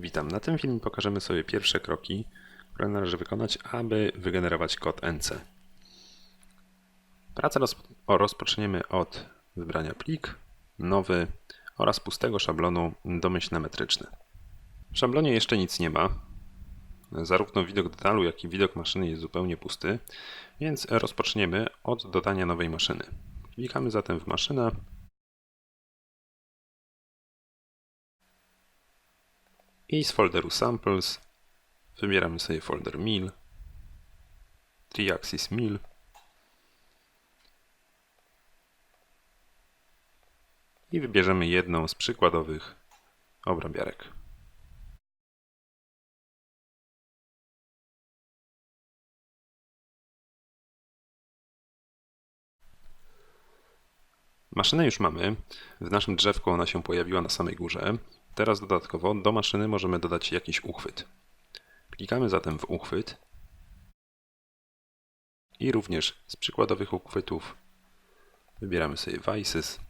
Witam. Na tym filmie pokażemy sobie pierwsze kroki, które należy wykonać, aby wygenerować kod NC. Pracę rozpo- rozpoczniemy od wybrania plik, nowy oraz pustego szablonu domyślne metryczne. W szablonie jeszcze nic nie ma. Zarówno widok detalu, jak i widok maszyny jest zupełnie pusty, więc rozpoczniemy od dodania nowej maszyny. Klikamy zatem w maszynę, I z folderu Samples wybieramy sobie folder Mil, Triaxis Mil. I wybierzemy jedną z przykładowych obrabiarek. Maszynę już mamy. W naszym drzewku ona się pojawiła na samej górze. Teraz dodatkowo do maszyny możemy dodać jakiś uchwyt. Klikamy zatem w uchwyt i również z przykładowych uchwytów wybieramy sobie Vices.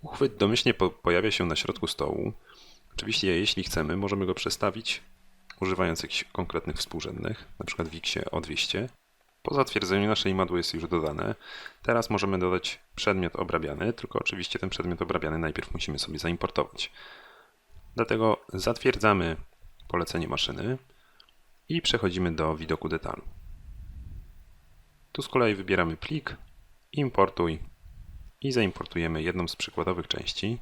Uchwyt domyślnie po pojawia się na środku stołu. Oczywiście, jeśli chcemy, możemy go przestawić używając jakichś konkretnych współrzędnych, np. w Xie o 200. Po zatwierdzeniu nasze imadło jest już dodane. Teraz możemy dodać przedmiot obrabiany, tylko oczywiście ten przedmiot obrabiany najpierw musimy sobie zaimportować. Dlatego zatwierdzamy polecenie maszyny i przechodzimy do widoku detalu. Tu z kolei wybieramy plik, importuj i zaimportujemy jedną z przykładowych części,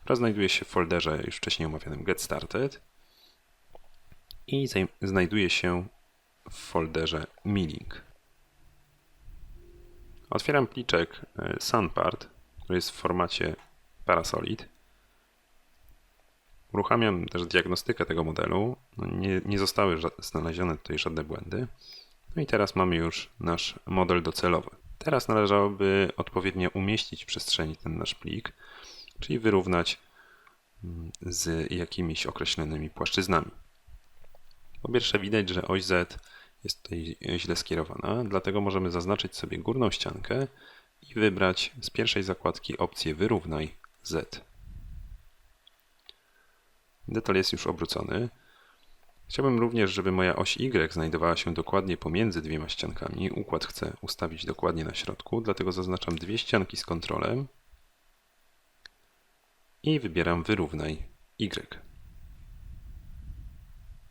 która znajduje się w folderze już wcześniej omawianym Get Started i znajduje się w folderze Milling. Otwieram pliczek e, Sunpart, który jest w formacie Parasolid. Uruchamiam też diagnostykę tego modelu. No nie, nie zostały znalezione tutaj żadne błędy. No i teraz mamy już nasz model docelowy. Teraz należałoby odpowiednio umieścić w przestrzeni ten nasz plik, czyli wyrównać mm, z jakimiś określonymi płaszczyznami. Po pierwsze widać, że oś Z jest tutaj źle skierowana, dlatego możemy zaznaczyć sobie górną ściankę i wybrać z pierwszej zakładki opcję Wyrównaj Z. Detal jest już obrócony. Chciałbym również, żeby moja oś Y znajdowała się dokładnie pomiędzy dwiema ściankami. Układ chcę ustawić dokładnie na środku, dlatego zaznaczam dwie ścianki z kontrolem i wybieram Wyrównaj Y.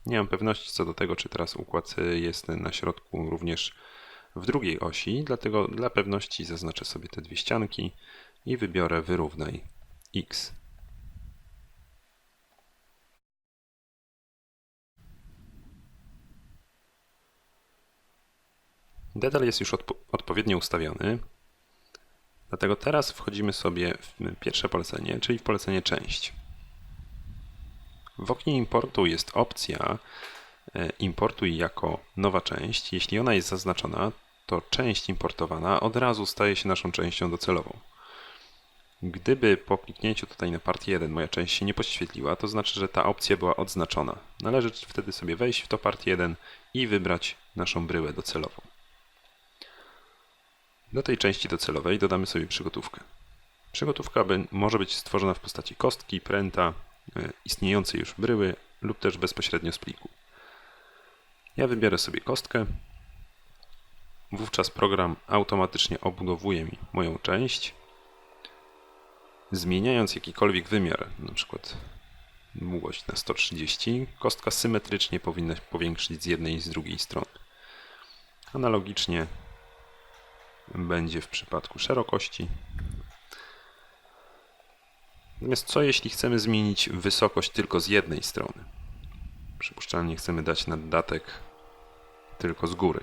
Nie mam pewności co do tego, czy teraz układ jest na środku również w drugiej osi, dlatego dla pewności zaznaczę sobie te dwie ścianki i wybiorę wyrównaj x. Detal jest już odpo- odpowiednio ustawiony, dlatego teraz wchodzimy sobie w pierwsze polecenie, czyli w polecenie część. W oknie importu jest opcja e, importuj jako nowa część. Jeśli ona jest zaznaczona, to część importowana od razu staje się naszą częścią docelową. Gdyby po kliknięciu tutaj na part 1 moja część się nie podświetliła, to znaczy, że ta opcja była odznaczona. Należy wtedy sobie wejść w to part 1 i wybrać naszą bryłę docelową. Do tej części docelowej dodamy sobie przygotówkę. Przygotówka może być stworzona w postaci kostki, pręta, istniejącej już bryły lub też bezpośrednio z pliku. Ja wybiorę sobie kostkę. Wówczas program automatycznie obudowuje mi moją część, zmieniając jakikolwiek wymiar, na przykład długość na 130, kostka symetrycznie powinna powiększyć z jednej i z drugiej strony. Analogicznie będzie w przypadku szerokości. Natomiast co jeśli chcemy zmienić wysokość tylko z jednej strony? Przypuszczalnie chcemy dać naddatek tylko z góry.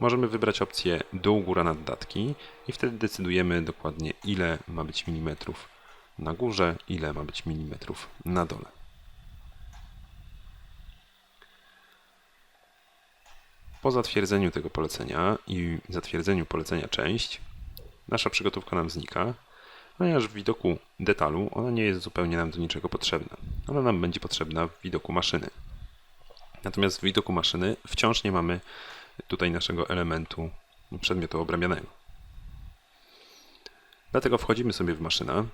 Możemy wybrać opcję dół, góra, naddatki i wtedy decydujemy dokładnie ile ma być milimetrów na górze, ile ma być milimetrów na dole. Po zatwierdzeniu tego polecenia i zatwierdzeniu polecenia część, nasza przygotówka nam znika, ponieważ w widoku detalu ona nie jest zupełnie nam do niczego potrzebna. Ona nam będzie potrzebna w widoku maszyny. Natomiast w widoku maszyny wciąż nie mamy tutaj naszego elementu przedmiotu obrabianego. Dlatego wchodzimy sobie w maszynę,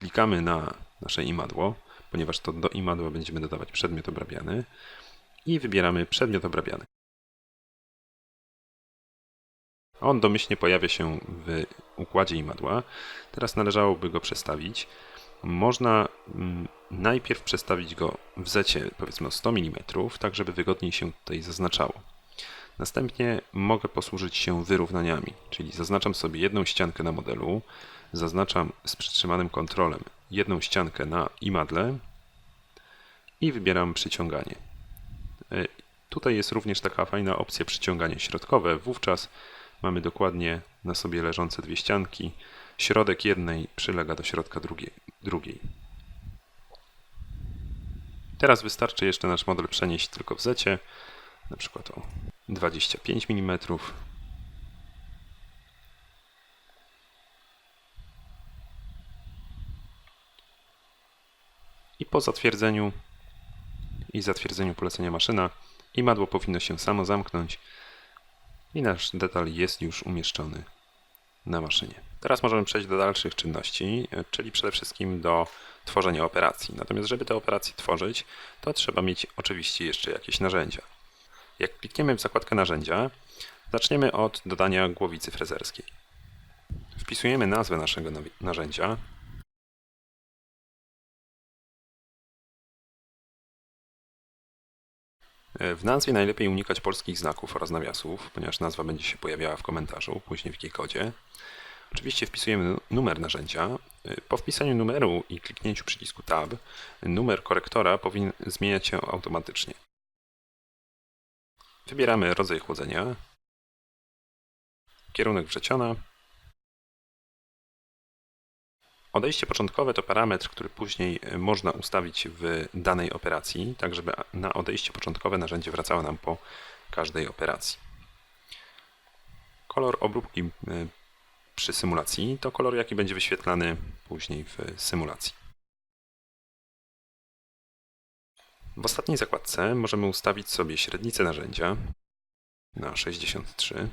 klikamy na nasze imadło, ponieważ to do imadła będziemy dodawać przedmiot obrabiany i wybieramy przedmiot obrabiany. On domyślnie pojawia się w układzie imadła. Teraz należałoby go przestawić. Można mm, najpierw przestawić go w zecie powiedzmy o 100 mm, tak żeby wygodniej się tutaj zaznaczało. Następnie mogę posłużyć się wyrównaniami, czyli zaznaczam sobie jedną ściankę na modelu, zaznaczam z przytrzymanym kontrolem jedną ściankę na imadle i wybieram przyciąganie. E, Tutaj jest również taka fajna opcja przyciąganie środkowe. Wówczas mamy dokładnie na sobie leżące dwie ścianki. Środek jednej przylega do środka drugiej. drugiej. Teraz wystarczy jeszcze nasz model przenieść tylko w zecie, na przykład o 25 mm. I po zatwierdzeniu i zatwierdzeniu polecenia maszyna imadło powinno się samo zamknąć i nasz detal jest już umieszczony na maszynie. Teraz możemy przejść do dalszych czynności, czyli przede wszystkim do tworzenia operacji. Natomiast żeby te operacje tworzyć, to trzeba mieć oczywiście jeszcze jakieś narzędzia. Jak klikniemy w zakładkę narzędzia, zaczniemy od dodania głowicy frezerskiej. Wpisujemy nazwę naszego narzędzia. W nazwie najlepiej unikać polskich znaków oraz nawiasów, ponieważ nazwa będzie się pojawiała w komentarzu, później w G-kodzie. Oczywiście wpisujemy numer narzędzia. Po wpisaniu numeru i kliknięciu przycisku Tab, numer korektora powinien zmieniać się automatycznie. Wybieramy rodzaj chłodzenia, kierunek wrzeciona. Odejście początkowe to parametr, który później można ustawić w danej operacji, tak żeby na odejście początkowe narzędzie wracało nam po każdej operacji. Kolor obróbki przy symulacji to kolor, jaki będzie wyświetlany później w symulacji. W ostatniej zakładce możemy ustawić sobie średnicę narzędzia na 63.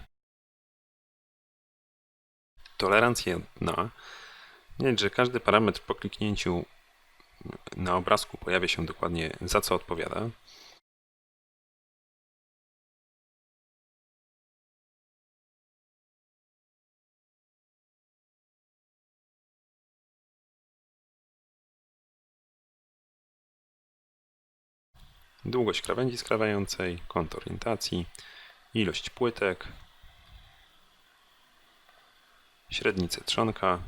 Tolerancję dna. Widać, że każdy parametr po kliknięciu na obrazku pojawia się dokładnie za co odpowiada. długość krawędzi skrawającej, kąt orientacji, ilość płytek, średnicę trzonka.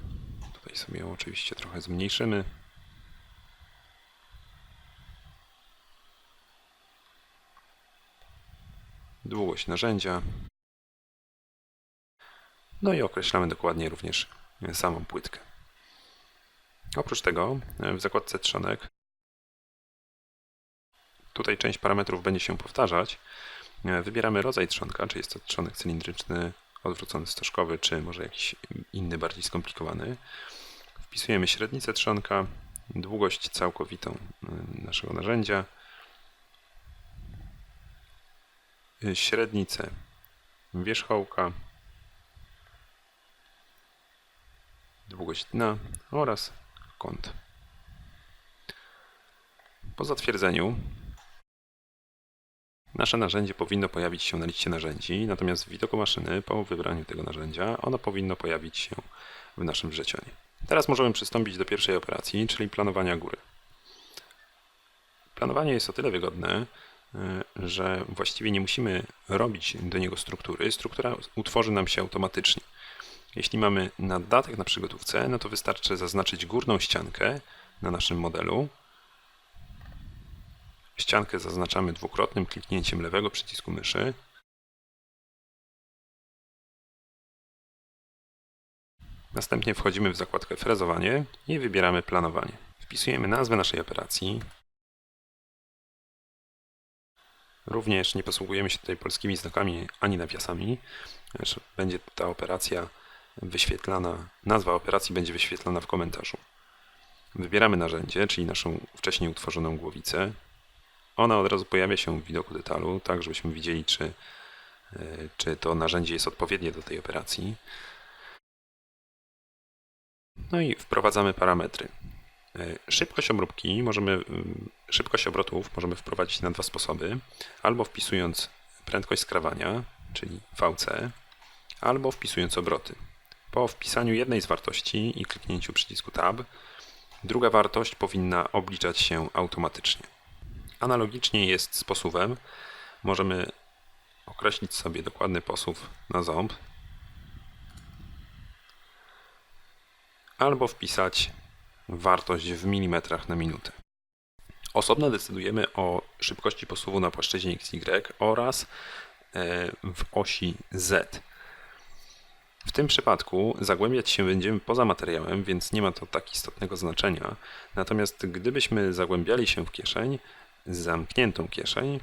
Tutaj sobie ją oczywiście trochę zmniejszymy. Długość narzędzia. No i określamy dokładnie również samą płytkę. Oprócz tego w zakładce trzonek Tutaj część parametrów będzie się powtarzać. E, wybieramy rodzaj trzonka, czy jest to trzonek cylindryczny, odwrócony stożkowy, czy może jakiś inny, bardziej skomplikowany. Wpisujemy średnicę trzonka, długość całkowitą e, naszego narzędzia, e, średnicę wierzchołka, długość dna oraz kąt. Po zatwierdzeniu Nasze narzędzie powinno pojawić się na liście narzędzi, natomiast w widoku maszyny po wybraniu tego narzędzia ono powinno pojawić się w naszym wrzecionie. Teraz możemy przystąpić do pierwszej operacji, czyli planowania góry. Planowanie jest o tyle wygodne, e, że właściwie nie musimy robić do niego struktury. Struktura utworzy nam się automatycznie. Jeśli mamy naddatek na przygotówce, no to wystarczy zaznaczyć górną ściankę na naszym modelu Ściankę zaznaczamy dwukrotnym kliknięciem lewego przycisku myszy. Następnie wchodzimy w zakładkę frezowanie i wybieramy planowanie. Wpisujemy nazwę naszej operacji. Również nie posługujemy się tutaj polskimi znakami ani nawiasami. Będzie ta operacja wyświetlana, nazwa operacji będzie wyświetlana w komentarzu. Wybieramy narzędzie, czyli naszą wcześniej utworzoną głowicę. Ona od razu pojawia się w widoku detalu, tak żebyśmy widzieli, czy, e, czy to narzędzie jest odpowiednie do tej operacji. No i wprowadzamy parametry. E, Szybkość obróbki możemy, ym, szybkość obrotów możemy wprowadzić na dwa sposoby. Albo wpisując prędkość skrawania, czyli VC, albo wpisując obroty. Po wpisaniu jednej z wartości i kliknięciu przycisku Tab, druga wartość powinna obliczać się automatycznie. Analogicznie jest z posuwem. Możemy określić sobie dokładny posuw na ząb, albo wpisać wartość w milimetrach na minutę. Osobno decydujemy o szybkości posuwu na płaszczyźnie XY oraz e, w osi Z. W tym przypadku zagłębiać się będziemy poza materiałem, więc nie ma to tak istotnego znaczenia. Natomiast gdybyśmy zagłębiali się w kieszeń, zamkniętą kieszeń,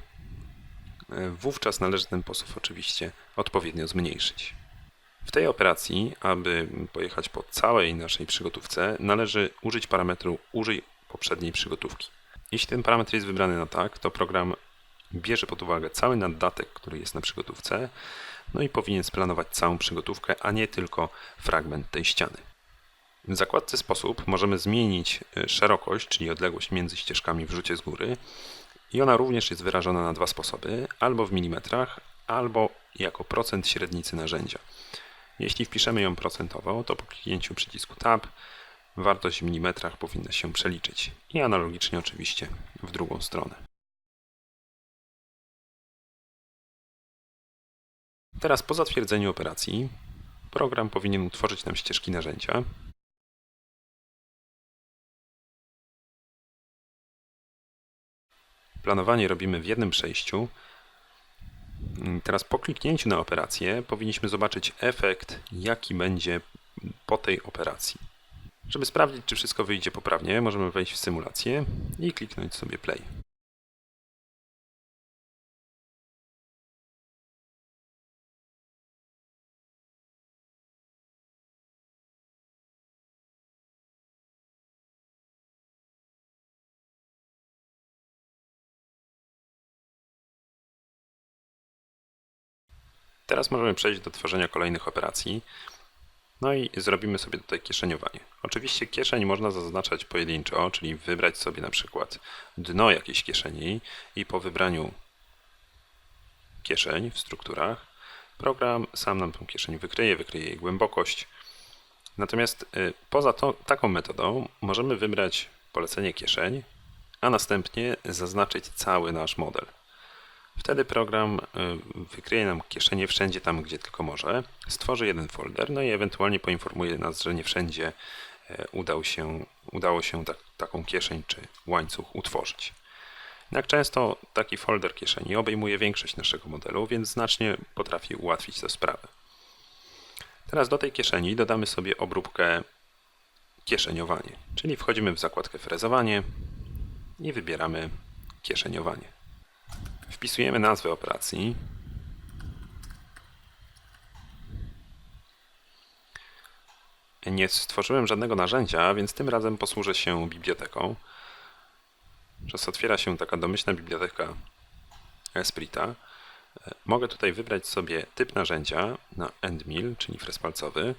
e, wówczas należy ten posuw oczywiście odpowiednio zmniejszyć. W tej operacji, aby pojechać po całej naszej przygotówce, należy użyć parametru użyj poprzedniej przygotówki. Jeśli ten parametr jest wybrany na tak, to program bierze pod uwagę cały naddatek, który jest na przygotówce, no i powinien splanować całą przygotówkę, a nie tylko fragment tej ściany. W zakładce sposób możemy zmienić e, szerokość, czyli odległość między ścieżkami w rzucie z góry i ona również jest wyrażona na dwa sposoby, albo w milimetrach, albo jako procent średnicy narzędzia. Jeśli wpiszemy ją procentowo, to po kliknięciu przycisku Tab wartość w milimetrach powinna się przeliczyć i analogicznie oczywiście w drugą stronę. Teraz po zatwierdzeniu operacji program powinien utworzyć nam ścieżki narzędzia. Planowanie robimy w jednym przejściu. Teraz po kliknięciu na operację powinniśmy zobaczyć efekt, jaki będzie po tej operacji. Żeby sprawdzić, czy wszystko wyjdzie poprawnie, możemy wejść w symulację i kliknąć sobie play. Teraz możemy przejść do tworzenia kolejnych operacji. No i zrobimy sobie tutaj kieszeniowanie. Oczywiście kieszeń można zaznaczać pojedynczo, czyli wybrać sobie na przykład dno jakiejś kieszeni i po wybraniu kieszeń w strukturach program sam nam tą kieszeń wykryje, wykryje jej głębokość. Natomiast y, poza to, taką metodą możemy wybrać polecenie kieszeń, a następnie zaznaczyć cały nasz model. Wtedy program y, wykryje nam kieszenie wszędzie tam, gdzie tylko może, stworzy jeden folder, no i ewentualnie poinformuje nas, że nie wszędzie y, udał się, udało się tak, taką kieszeń czy łańcuch utworzyć. Jak często taki folder kieszeni obejmuje większość naszego modelu, więc znacznie potrafi ułatwić tę sprawę. Teraz do tej kieszeni dodamy sobie obróbkę kieszeniowanie, czyli wchodzimy w zakładkę frezowanie i wybieramy kieszeniowanie. Wpisujemy nazwę operacji. Nie stworzyłem żadnego narzędzia, więc tym razem posłużę się biblioteką. Przez otwiera się taka domyślna biblioteka Esprita. Mogę tutaj wybrać sobie typ narzędzia na endmill, czyli fres palcowy.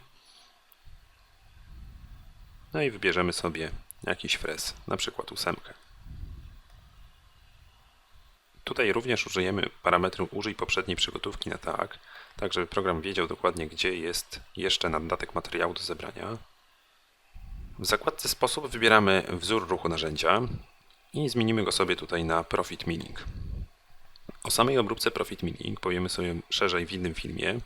No i wybierzemy sobie jakiś fres, na przykład ósemkę. Tutaj również użyjemy parametru użyj poprzedniej przygotówki na tak, tak żeby program wiedział dokładnie, gdzie jest jeszcze naddatek materiału do zebrania. W zakładce sposób wybieramy wzór ruchu narzędzia i zmienimy go sobie tutaj na Profit Milling. O samej obróbce Profit Milling powiemy sobie szerzej w innym filmie.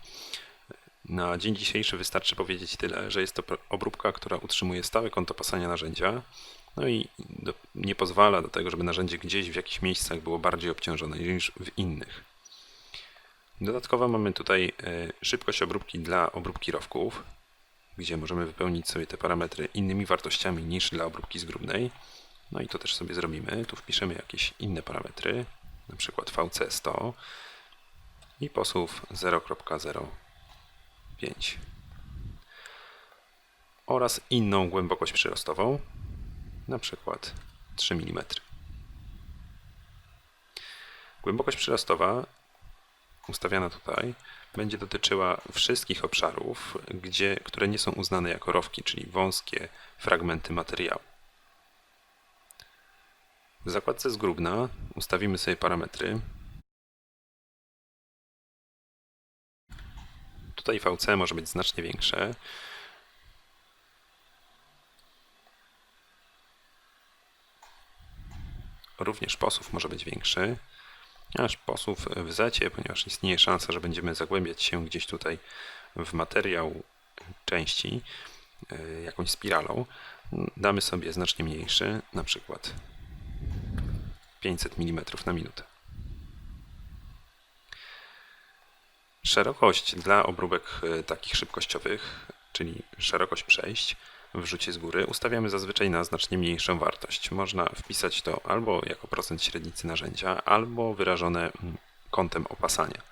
Na dzień dzisiejszy wystarczy powiedzieć tyle, że jest to obróbka, która utrzymuje stałe konto pasania narzędzia, no i do, nie pozwala do tego, żeby narzędzie gdzieś w jakichś miejscach było bardziej obciążone niż w innych. Dodatkowo mamy tutaj e, szybkość obróbki dla obróbki rowków, gdzie możemy wypełnić sobie te parametry innymi wartościami niż dla obróbki zgrubnej. No i to też sobie zrobimy. Tu wpiszemy jakieś inne parametry, na przykład VC100 i posuw 0.05 oraz inną głębokość przyrostową, na przykład 3 mm. Głębokość przyrostowa ustawiana tutaj, będzie dotyczyła wszystkich obszarów, gdzie, które nie są uznane jako rowki, czyli wąskie fragmenty materiału. W zakładce zgrubna ustawimy sobie parametry. Tutaj VC może być znacznie większe. Również posów może być większy. Aż posów w zecie, ponieważ istnieje szansa, że będziemy zagłębiać się gdzieś tutaj w materiał części y, jakąś spiralą. Damy sobie znacznie mniejszy, na przykład 500 mm na minutę. Szerokość dla obróbek y, takich szybkościowych, czyli szerokość przejść w rzucie z góry, ustawiamy zazwyczaj na znacznie mniejszą wartość. Można wpisać to albo jako procent średnicy narzędzia, albo wyrażone mm, kątem opasania.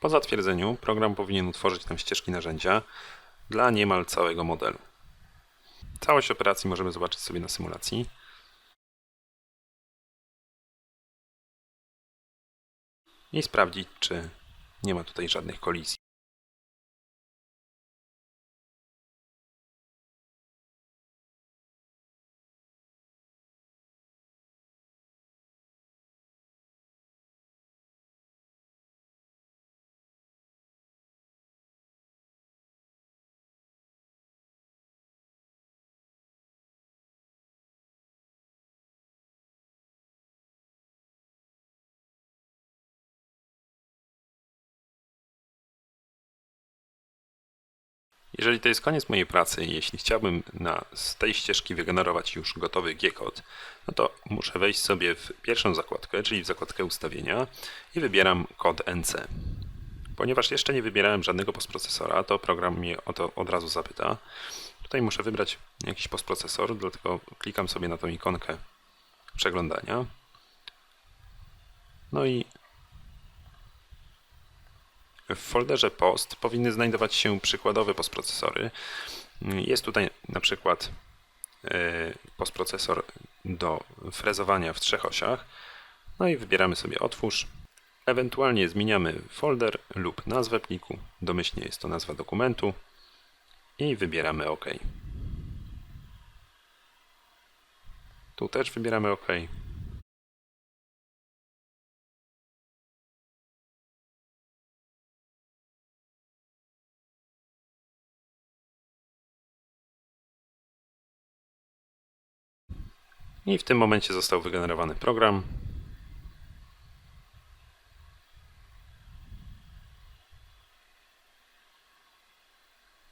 Po zatwierdzeniu program powinien utworzyć nam ścieżki narzędzia dla niemal całego modelu. Całość operacji możemy zobaczyć sobie na symulacji. I sprawdzić, czy nie ma tutaj żadnych kolizji. Jeżeli to jest koniec mojej pracy jeśli chciałbym na, z tej ścieżki wygenerować już gotowy G-kod, no to muszę wejść sobie w pierwszą zakładkę, czyli w zakładkę ustawienia i wybieram kod NC. Ponieważ jeszcze nie wybierałem żadnego postprocesora, to program mnie o to od razu zapyta. Tutaj muszę wybrać jakiś postprocesor, dlatego klikam sobie na tą ikonkę przeglądania. No i w folderze post powinny znajdować się przykładowe postprocesory. Jest tutaj na przykład e, postprocesor do frezowania w trzech osiach. No i wybieramy sobie otwórz. Ewentualnie zmieniamy folder lub nazwę pliku. Domyślnie jest to nazwa dokumentu. I wybieramy OK. Tu też wybieramy OK. I w tym momencie został wygenerowany program.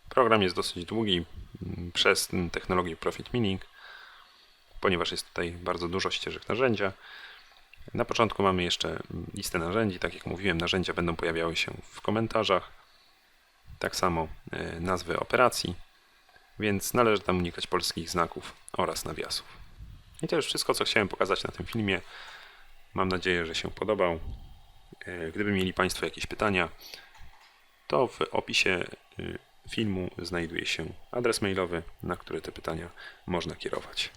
Program jest dosyć długi mm, przez technologię Profit Mining, ponieważ jest tutaj bardzo dużo ścieżek narzędzia. Na początku mamy jeszcze mm, listę narzędzi. Tak jak mówiłem, narzędzia będą pojawiały się w komentarzach. Tak samo e, nazwy operacji, więc należy tam unikać polskich znaków oraz nawiasów. I to już wszystko, co chciałem pokazać na tym filmie. Mam nadzieję, że się podobał. E, gdyby mieli Państwo jakieś pytania, to w opisie y, filmu znajduje się adres mailowy, na który te pytania można kierować.